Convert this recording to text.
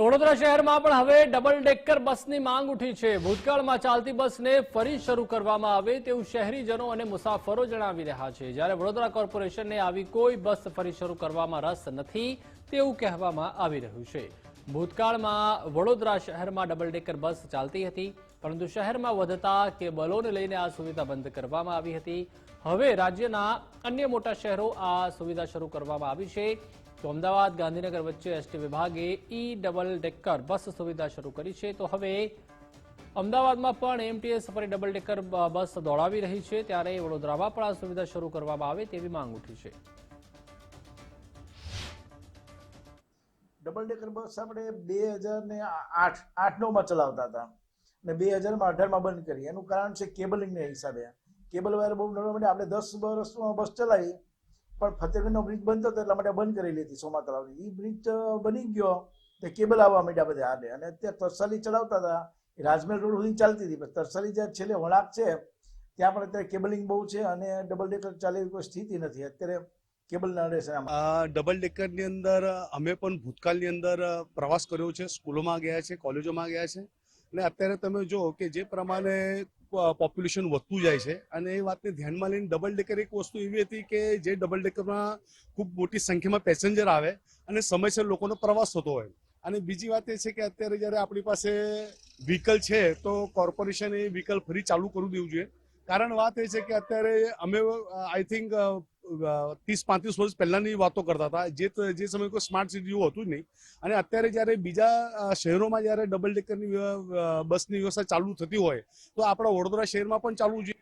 વડોદરા શહેરમાં પણ હવે ડબલ ડેકર બસની માંગ ઉઠી છે. ભૂતકાળમાં ચાલતી બસને ફરી શરૂ કરવામાં આવે તેવું શહેરીજનો અને મુસાફરો જણાવી રહ્યા છે. જ્યારે વડોદરા કોર્પોરેશનને આવી કોઈ બસ ફરી શરૂ કરવામાં રસ નથી તેવું કહેવામાં આવી રહ્યું છે. ભૂતકાળમાં વડોદરા શહેરમાં ડબલ ડેકર બસ ચાલતી હતી, પરંતુ શહેરમાં વધતા કેબલોને લઈને આ સુવિધા બંધ કરવામાં આવી હતી. હવે રાજ્યના અન્ય મોટા શહેરો આ સુવિધા શરૂ કરવામાં આવી છે. તો અમદાવાદ, ગાંધીનગર વચ્ચે એસટી વિભાગે ઈ ડબલ ડેકર બસ સુવિધા શરૂ કરી છે. તો હવે અમદાવાદમાં પણ એમટીએસ ફરી ડબલ ડેકર બસ દોડાવી રહી છે. ત્યારે વડોદરામાં પણ આ સુવિધા શરૂ કરવામાં આવે તેવી માંગ ઉઠી છે. ડબલ ડેકર બસ આપણે બે હજાર ને આઠ આઠ નવમાં ચલાવતા હતા. ને બે હજારમાં અઢારમાં બંધ કરી. એનું કારણ છે કેબલિંગના હિસાબે. કેબલ વાયર બહુ નડવા માટે આપણે દસ વર્ષમાં બસ ચલાવી. પણ ફતેહગંજનો બ્રિજ બંધ હતો એટલા માટે બંધ કરેલી હતી સોમા તળાવની એ બ્રિજ બની ગયો તે કેબલ આવવા માંડ્યા બધા હાલે. અને અત્યારે તરસાલી ચલાવતા હતા. રાજમહેલ રોડ સુધી ચાલતી હતી. પણ તરસાલી જ્યાં છેલ્લે વળાંક છે, ત્યાં પણ અત્યારે કેબલિંગ બહુ છે અને ડબલ ડેકર ચાલે એવી કોઈ સ્થિતિ નથી. અત્યારે કેબલ નડે છે ડબલ ડેકરની અંદર અમે પણ ભૂતકાળની અંદર પ્રવાસ કર્યો છે. સ્કૂલોમાં ગયા છે, કોલેજોમાં ગયા છે. અને અત્યારે તમે જો કે જે પ્રમાણે પોપ્યુલેશન વધતું જાય છે. અને એ વાતને ધ્યાનમાં લઈને ડબલ ડેકર એક વસ્તુ એવી હતી કે જે ડબલ ડેકરમાં ખૂબ મોટી સંખ્યામાં પેસેન્જર આવે અને સમયસર લોકોનો પ્રવાસ થતો હોય. અને બીજી વાત એ છે કે અત્યારે જ્યારે આપણી પાસે વ્હીકલ છે, તો કોર્પોરેશન એ વ્હીકલ ફરી ચાલુ કરી દેવું જોઈએ. કારણ વાત એ છે કે અત્યારે અમે આઈ થિંક ત્રીસ, પાંત્રીસ વર્ષ પહેલાની વાતો કરતા હતા. જે જે સમયે કોઈ સ્માર્ટ સિટી જેવું હતું જ નહીં. અને અત્યારે જ્યારે બીજા શહેરોમાં જ્યારે ડબલ ડેકરની બસની વ્યવસ્થા ચાલુ થતી હોય, તો આપણા વડોદરા શહેરમાં પણ ચાલવું જોઈએ.